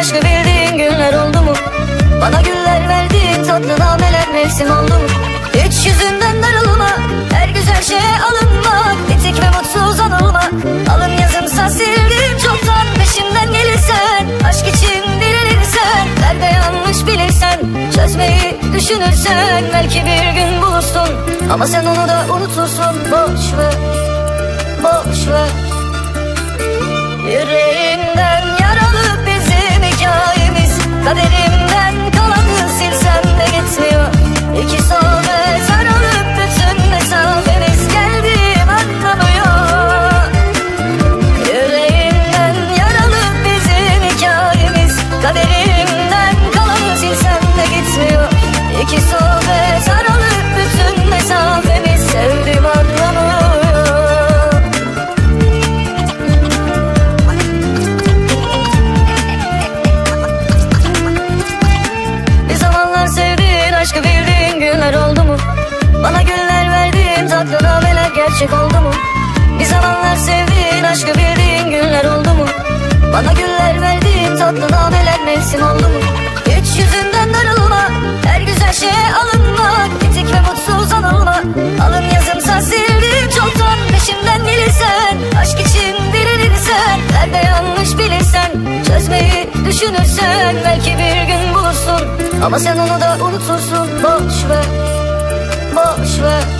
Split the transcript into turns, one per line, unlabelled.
aşkı bildiğin günler oldu mu? Bana güller verdiğin tatlı nameler mevsim oldu mu? Hiç yüzünden darılma Her güzel şeye alınma Bitik ve mutsuz anılma Alın yazımsa sildim çoktan Peşimden gelirsen Aşk için direnirsen Nerede yanlış bilirsen Çözmeyi düşünürsen Belki bir gün bulursun Ama sen onu da unutursun Boş ver Bana güller verdiğin tatlı nameler gerçek oldu mu? Bir zamanlar sevdiğin aşkı bildiğin günler oldu mu? Bana güller verdiğin tatlı nameler mevsim oldu mu? Hiç yüzünden darılma Her güzel şeye alınma. Bitik ve mutsuz anılma Alın yazımsa sildim çoktan. Peşimden gelirsen Aşk için direnirsen Nerede yanlış bilirsen Çözmeyi düşünürsen. Belki bir gün bulursun. Ama sen onu da unutursun. Boş ver Boş ver